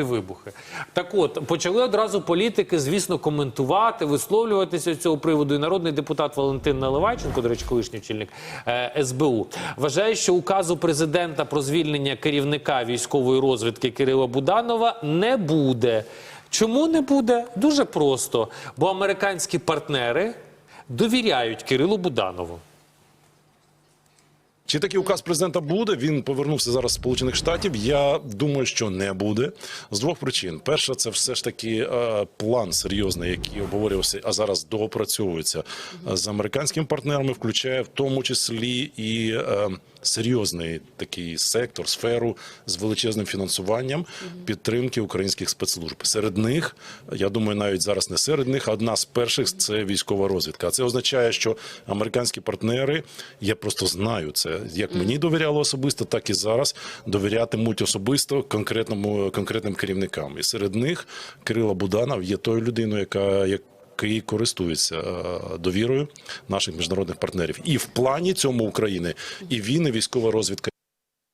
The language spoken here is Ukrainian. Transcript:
чути вибухи. Так от почали одразу політики, звісно, коментувати, висловлюватися з цього приводу. І народний депутат Валентин Наливайченко, до речі, колишній очільник е, СБУ, вважає, що указу президента про звільнення керівника військової розвідки Кирила Буданова не буде. Чому не буде? Дуже просто, бо американські партнери довіряють Кирилу Буданову. Чи такий указ президента буде? Він повернувся зараз з Сполучених Штатів. Я думаю, що не буде з двох причин. Перша, це все ж таки е, план серйозний, який обговорювався, а зараз доопрацьовується е, з американськими партнерами, включає в тому числі і е, серйозний такий сектор, сферу з величезним фінансуванням підтримки українських спецслужб. Серед них, я думаю, навіть зараз не серед них, а одна з перших це військова розвідка. А це означає, що американські партнери, я просто знаю це, як мені довіряло особисто, так і зараз довірятимуть особисто конкретному конкретним керівникам. І серед них Кирило Буданов є тою людиною, яка як який користується е, довірою наших міжнародних партнерів, і в плані цьому України, і він, і військова розвідка